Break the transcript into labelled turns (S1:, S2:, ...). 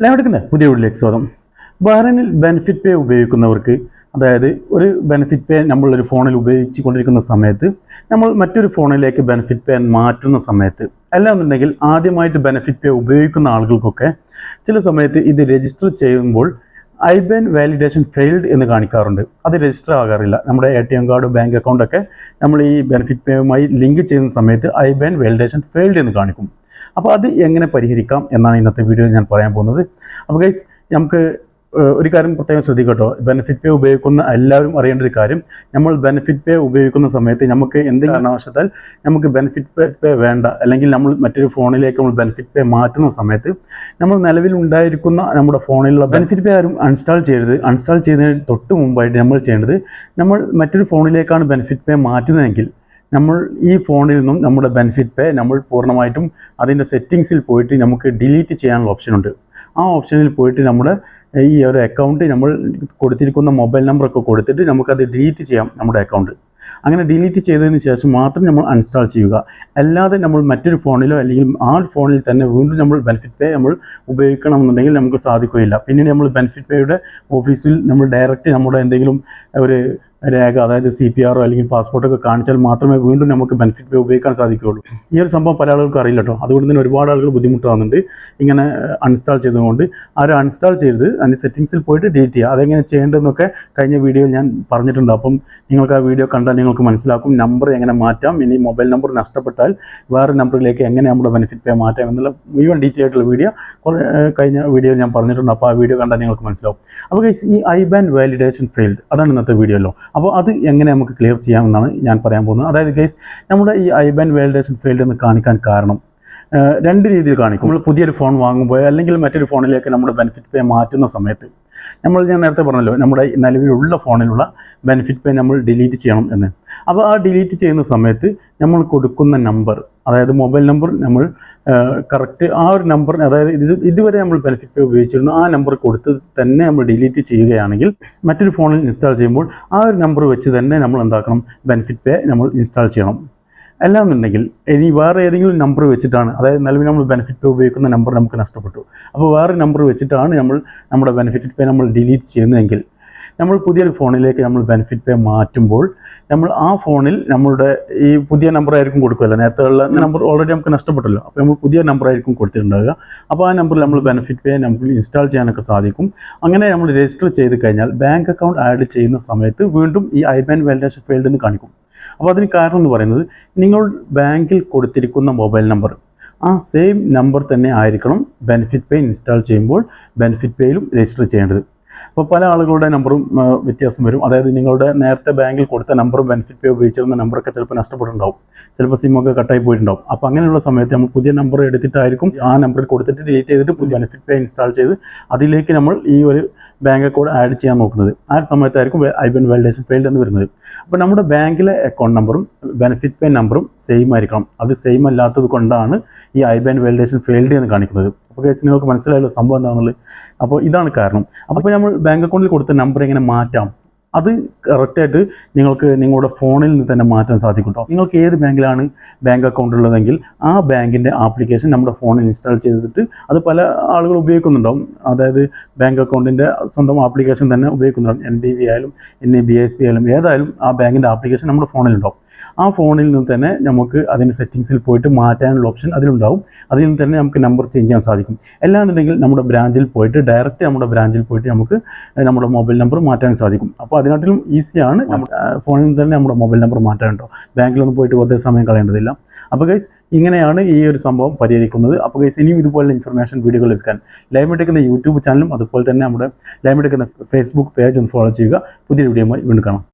S1: എല്ലാവർക്കും പുതിയ വീട്ടിലേക്ക് സ്വാഗതം. ബഹ്റൈനിൽ ബെനിഫിറ്റ് പേ ഉപയോഗിക്കുന്നവർക്ക് അതായത് ഒരു ബെനിഫിറ്റ് പേ നമ്മളൊരു ഫോണിൽ ഉപയോഗിച്ച് കൊണ്ടിരിക്കുന്ന സമയത്ത് നമ്മൾ മറ്റൊരു ഫോണിലേക്ക് ബെനിഫിറ്റ് പേ മാറ്റുന്ന സമയത്ത് അല്ലാന്നുണ്ടെങ്കിൽ ആദ്യമായിട്ട് ബെനിഫിറ്റ് പേ ഉപയോഗിക്കുന്ന ആളുകൾക്കൊക്കെ ചില സമയത്ത് ഇത് രജിസ്റ്റർ ചെയ്യുമ്പോൾ ഐബാൻ വാലിഡേഷൻ ഫെയിൽഡ് എന്ന് കാണിക്കാറുണ്ട്. അത് രജിസ്റ്റർ ആകാറില്ല. നമ്മുടെ A T M card bank അക്കൗണ്ടൊക്കെ നമ്മൾ ഈ ബെനിഫിറ്റ് പേയുമായി ലിങ്ക് ചെയ്യുന്ന സമയത്ത് ഐബാൻ വാലിഡേഷൻ ഫെയിൽഡ് എന്ന് കാണിക്കും. അപ്പോൾ അത് എങ്ങനെ പരിഹരിക്കാം എന്നാണ് ഇന്നത്തെ വീഡിയോയിൽ ഞാൻ പറയാൻ പോകുന്നത്. അപ്പോൾ ഗൈസ് നമുക്ക് ഒരു കാര്യം പ്രത്യേകം ശ്രദ്ധിക്കട്ടോ. ബെനിഫിറ്റ് പേ ഉപയോഗിക്കുന്ന എല്ലാവരും അറിയേണ്ട ഒരു കാര്യം നമ്മൾ ബെനിഫിറ്റ് പേ ഉപയോഗിക്കുന്ന സമയത്ത് നമുക്ക് എന്തെങ്കിലും കാരണവശാൽ നമുക്ക് ബെനിഫിറ്റ് പേ പേ വേണ്ട അല്ലെങ്കിൽ നമ്മൾ മറ്റൊരു ഫോണിലേക്ക് നമ്മൾ ബെനിഫിറ്റ് പേ മാറ്റുന്ന സമയത്ത് നമ്മൾ നിലവിൽ ഉണ്ടായിരിക്കുന്ന നമ്മുടെ ഫോണിലുള്ള ബെനിഫിറ്റ് പേ ആരും അൺസ്റ്റാൾ ചെയ്യരുത്. അൺസ്റ്റാൾ ചെയ്യുന്നതിന് തൊട്ട് മുമ്പായിട്ട് നമ്മൾ ചെയ്യേണ്ടത് നമ്മൾ മറ്റൊരു ഫോണിലേക്കാണ് ബെനിഫിറ്റ് പേ മാറ്റുന്നതെങ്കിൽ നമ്മൾ ഈ ഫോണിൽ നിന്നും നമ്മുടെ ബെനിഫിറ്റ് പേ നമ്മൾ പൂർണമായിട്ടും അതിന്റെ സെറ്റിങ്സിൽ പോയിട്ട് നമുക്ക് ഡിലീറ്റ് ചെയ്യാനുള്ള ഓപ്ഷനുണ്ട് ആ ഓപ്ഷനിൽ പോയിട്ട് നമ്മുടെ ഈ ഒരു അക്കൗണ്ട് നമ്മൾ കൊടുത്തിരിക്കുന്ന മൊബൈൽ നമ്പറൊക്കെ കൊടുത്തിട്ട് നമുക്കത് ഡിലീറ്റ് ചെയ്യാം നമ്മുടെ അക്കൗണ്ട് അങ്ങനെ ഡിലീറ്റ് ചെയ്തതിന് ശേഷം മാത്രം നമ്മൾ അൺസ്റ്റാൾ ചെയ്യുക. അല്ലാതെ നമ്മൾ മറ്റൊരു ഫോണിലോ അല്ലെങ്കിൽ ആ ഫോണിൽ തന്നെ വീണ്ടും നമ്മൾ ബെനിഫിറ്റ് പേ നമ്മൾ ഉപയോഗിക്കണമെന്നുണ്ടെങ്കിൽ നമുക്ക് സാധിക്കുകയില്ല. പിന്നീട് നമ്മൾ ബെനിഫിറ്റ് പേയുടെ ഓഫീസിൽ നമ്മൾ ഡയറക്റ്റ് നമ്മുടെ എന്തെങ്കിലും ഒരു രേഖ അതായത് സി പി ആറോ അല്ലെങ്കിൽ പാസ്പോർട്ടൊക്കെ കാണിച്ചാൽ മാത്രമേ വീണ്ടും നമുക്ക് ബെനിഫിറ്റ് പേ ഉപയോഗിക്കാൻ സാധിക്കുകയുള്ളൂ. ഈ ഒരു സംഭവം പല ആളുകൾക്കും അറിയില്ല കേട്ടോ. അതുകൊണ്ട് തന്നെ ഒരുപാട് ആളുകൾ ബുദ്ധിമുട്ടാകുന്നുണ്ട് ഇങ്ങനെ അൺഇൻസ്റ്റാൾ ചെയ്തുകൊണ്ട് ആ ഒരു അൺസ്റ്റാൾ ചെയ്ത് അതിന്റെ സെറ്റിങ്സിൽ പോയിട്ട് ഡിലീറ്റ് ചെയ്യുക. അതെങ്ങനെ ചെയ്യേണ്ടതെന്നൊക്കെ കഴിഞ്ഞ വീഡിയോ ഞാൻ പറഞ്ഞിട്ടുണ്ട്. അപ്പം നിങ്ങൾക്ക് ആ വീഡിയോ കണ്ടാൽ നിങ്ങൾക്ക് മനസ്സിലാക്കും നമ്പർ എങ്ങനെ മാറ്റാം. ഇനി മൊബൈൽ നമ്പർ നഷ്ടപ്പെട്ടാൽ വേറെ നമ്പറിലേക്ക് എങ്ങനെ നമ്മുടെ ബെനിഫിറ്റ് പേ മാറ്റാം എന്നുള്ള മുഴുവൻ ഡീറ്റെയിൽ ആയിട്ടുള്ള വീഡിയോ കഴിഞ്ഞ വീഡിയോയിൽ ഞാൻ പറഞ്ഞിട്ടുണ്ട്. അപ്പോൾ ആ വീഡിയോ കണ്ടാൽ നിങ്ങൾക്ക് മനസ്സിലാവും. അപ്പോൾ ഈ ഐ ബാൻ വാലിഡേഷൻ ഫെയിൽഡ് അതാണ് ഇന്നത്തെ വീഡിയോല്ലോ അപ്പോൾ അത് എങ്ങനെ നമുക്ക് ക്ലിയർ ചെയ്യാമെന്നാണ് ഞാൻ പറയാൻ പോകുന്നത്. അതായത് ഗൈസ് നമ്മുടെ ഈ ഐബാൻ വാലിഡേഷൻ ഫീൽഡ് എന്ന് കാണിക്കാൻ കാരണം രണ്ട് രീതിയിൽ കാണിക്കും. നമ്മൾ പുതിയൊരു ഫോൺ വാങ്ങുമ്പോൾ അല്ലെങ്കിൽ മറ്റൊരു ഫോണിലേക്ക് നമ്മുടെ ബെനിഫിറ്റ് പേ മാറ്റുന്ന സമയത്ത് നമ്മൾ ഞാൻ നേരത്തെ പറഞ്ഞല്ലോ നമ്മുടെ നിലവിലുള്ള ഫോണിലുള്ള ബെനിഫിറ്റ് പേ നമ്മൾ ഡിലീറ്റ് ചെയ്യണം എന്ന്. അപ്പോൾ ആ ഡിലീറ്റ് ചെയ്യുന്ന സമയത്ത് നമ്മൾ കൊടുക്കുന്ന നമ്പർ അതായത് മൊബൈൽ നമ്പർ നമ്മൾ കറക്റ്റ് ആ ഒരു നമ്പർ അതായത് ഇത് ഇതുവരെ നമ്മൾ ബെനിഫിറ്റ് പേ ഉപയോഗിച്ചിരുന്നു. ആ നമ്പർ കൊടുത്ത് തന്നെ നമ്മൾ ഡിലീറ്റ് ചെയ്യുകയാണെങ്കിൽ മറ്റൊരു ഫോണിൽ ഇൻസ്റ്റാൾ ചെയ്യുമ്പോൾ ആ ഒരു നമ്പർ വെച്ച് തന്നെ നമ്മൾ എന്താക്കണം? ബെനിഫിറ്റ് പേ നമ്മൾ ഇൻസ്റ്റാൾ ചെയ്യണം. അല്ലാന്നുണ്ടെങ്കിൽ ഇനി വേറെ ഏതെങ്കിലും നമ്പർ വെച്ചിട്ടാണ് അതായത് നിലവിൽ നമ്മൾ ബെനിഫിറ്റ് പേ ഉപയോഗിക്കുന്ന നമ്പർ നമുക്ക് നഷ്ടപ്പെട്ടു. അപ്പോൾ വേറെ നമ്പർ വെച്ചിട്ടാണ് നമ്മൾ നമ്മുടെ ബെനിഫിറ്റ് പേ നമ്മൾ ഡിലീറ്റ് ചെയ്യുന്നതെങ്കിൽ നമ്മൾ പുതിയൊരു ഫോണിലേക്ക് നമ്മൾ ബെനിഫിറ്റ് പേ മാറ്റുമ്പോൾ നമ്മൾ ആ ഫോണിൽ നമ്മളുടെ ഈ പുതിയ നമ്പർ ആയിരിക്കും കൊടുക്കുമല്ലോ നേരത്തെ ഉള്ള നമ്പർ ഓൾറെഡി നമുക്ക് നഷ്ടപ്പെട്ടല്ലോ. അപ്പോൾ നമ്മൾ പുതിയ നമ്പർ ആയിരിക്കും കൊടുത്തിട്ടുണ്ടാവുക. അപ്പോൾ ആ നമ്പറിൽ നമ്മൾ ബെനിഫിറ്റ് പേ നമുക്ക് ഇൻസ്റ്റാൾ ചെയ്യാനൊക്കെ സാധിക്കും. അങ്ങനെ നമ്മൾ രജിസ്റ്റർ ചെയ്ത് കഴിഞ്ഞാൽ ബാങ്ക് അക്കൗണ്ട് ആഡ് ചെയ്യുന്ന സമയത്ത് വീണ്ടും ഈ ഐ ബാൻ വാലിഡേഷൻ ഫീൽഡ് എന്ന് കാണിക്കും. അപ്പോൾ അതിന് കാരണം എന്ന് പറയുന്നത് നിങ്ങൾ ബാങ്കിൽ കൊടുത്തിരിക്കുന്ന മൊബൈൽ നമ്പർ ആ സെയിം നമ്പർ തന്നെ ആയിരിക്കണം ബെനിഫിറ്റ് പേ ഇൻസ്റ്റാൾ ചെയ്യുമ്പോൾ ബെനിഫിറ്റ് പേയിലും രജിസ്റ്റർ ചെയ്യേണ്ടത്. അപ്പോൾ പല ആളുകളുടെ നമ്പറും വ്യത്യാസം വരും. അതായത് നിങ്ങളുടെ നേരത്തെ ബാങ്കിൽ കൊടുത്ത നമ്പറും ബെനിഫിറ്റ് പേ ഉപയോഗിച്ചിരുന്ന നമ്പറൊക്കെ ചിലപ്പോൾ നഷ്ടപ്പെട്ടിട്ടുണ്ടാവും. ചിലപ്പോൾ സിമ്മൊക്കെ കട്ടായി പോയിട്ടുണ്ടാവും. അപ്പോൾ അങ്ങനെയുള്ള സമയത്ത് നമ്മൾ പുതിയ നമ്പർ എടുത്തിട്ടായിരിക്കും ആ നമ്പറിൽ കൊടുത്തിട്ട് ഡിലീറ്റ് ചെയ്തിട്ട് പുതിയ ബെനിഫിറ്റ് പേ ഇൻസ്റ്റാൾ ചെയ്ത് അതിലേക്ക് നമ്മൾ ഈ ഒരു ബാങ്ക് അക്കൗണ്ട് ആഡ് ചെയ്യാൻ നോക്കുന്നത്. ആ സമയത്തായിരിക്കും ഐബൻ വാലിഡേഷൻ ഫെയിൽഡ് എന്ന് വരുന്നത്. അപ്പോൾ നമ്മുടെ ബാങ്കിലെ അക്കൗണ്ട് നമ്പറും ബെനിഫിറ്റ് പേ നമ്പറും സെയിം ആയിരിക്കണം. അത് സെയിം അല്ലാത്തത് കൊണ്ടാണ് ഈ ഐ ഐബാൻ വാലിഡേഷൻ ഫെയിൽഡ് എന്ന് കാണിക്കുന്നത്. അപ്പോൾ കേസ് നിങ്ങൾക്ക് മനസ്സിലായല്ലോ സംഭവം എന്താണെന്നുള്ളത്. അപ്പോൾ ഇതാണ് കാരണം. അപ്പോൾ നമ്മൾ ബാങ്ക് അക്കൗണ്ടിൽ കൊടുത്ത നമ്പർ എങ്ങനെ മാറ്റാം. അത് കറക്റ്റായിട്ട് നിങ്ങൾക്ക് നിങ്ങളുടെ ഫോണിൽ നിന്ന് തന്നെ മാറ്റാൻ സാധിക്കും നിങ്ങൾക്ക് ഏത് ബാങ്കിലാണ് ബാങ്ക് അക്കൗണ്ട് ഉള്ളതെങ്കിൽ ആ ബാങ്കിന്റെ ആപ്ലിക്കേഷൻ നമ്മുടെ ഫോണിൽ ഇൻസ്റ്റാൾ ചെയ്തിട്ട് അത് പല ആളുകൾ ഉപയോഗിക്കുന്നുണ്ടാവും. അതായത് ബാങ്ക് അക്കൗണ്ടിന്റെ സ്വന്തം ആപ്ലിക്കേഷൻ തന്നെ ഉപയോഗിക്കുന്നുണ്ടാവും. എൻ ഡി ബി ആയാലും എൻ ബി എസ് ബി ആയാലും ഏതായാലും ആ ബാങ്കിന്റെ ആപ്ലിക്കേഷൻ നമ്മുടെ ഫോണിലുണ്ടാവും ആ ഫോണിൽ നിന്ന് തന്നെ നമുക്ക് അതിന്റെ സെറ്റിങ്സിൽ പോയിട്ട് മാറ്റാനുള്ള ഓപ്ഷൻ അതിലുണ്ടാവും. അതിൽ നിന്ന് തന്നെ നമുക്ക് നമ്പർ ചേഞ്ച് ചെയ്യാൻ സാധിക്കും. അല്ലാന്നുണ്ടെങ്കിൽ നമ്മുടെ ബ്രാഞ്ചിൽ പോയിട്ട് ഡയറക്റ്റ് നമ്മുടെ ബ്രാഞ്ചിൽ പോയിട്ട് നമുക്ക് നമ്മുടെ മൊബൈൽ നമ്പർ മാറ്റാൻ സാധിക്കും. അപ്പോൾ അതിനാട്ടിലും ഈസിയാണ് നമ്മുടെ ഫോണിൽ നിന്ന് തന്നെ നമ്മുടെ മൊബൈൽ നമ്പർ മാറ്റാൻ കേട്ടോ. ബാങ്കിലൊന്നും പോയിട്ട് വെറുതെ സമയം കളയേണ്ടതില്ല. അപ്പോൾ ഗൈസ് ഇങ്ങനെയാണ് ഈ ഒരു സംഭവം പരിഹരിക്കുന്നത്. അപ്പോൾ ഗൈസ് ഇനിയും ഇതുപോലെ ഇൻഫർമേഷൻ വീഡിയോകൾ ലഭിക്കാൻ ലൈവ് എന്ന യൂട്യൂബ് ചാനലും അതുപോലെ തന്നെ നമ്മുടെ ലൈവ് എന്ന ഫേസ്ബുക്ക് പേജ് ഒന്ന് ഫോളോ ചെയ്യുക. പുതിയ വീഡിയോയുമായി വീണ്ടും കാണാം.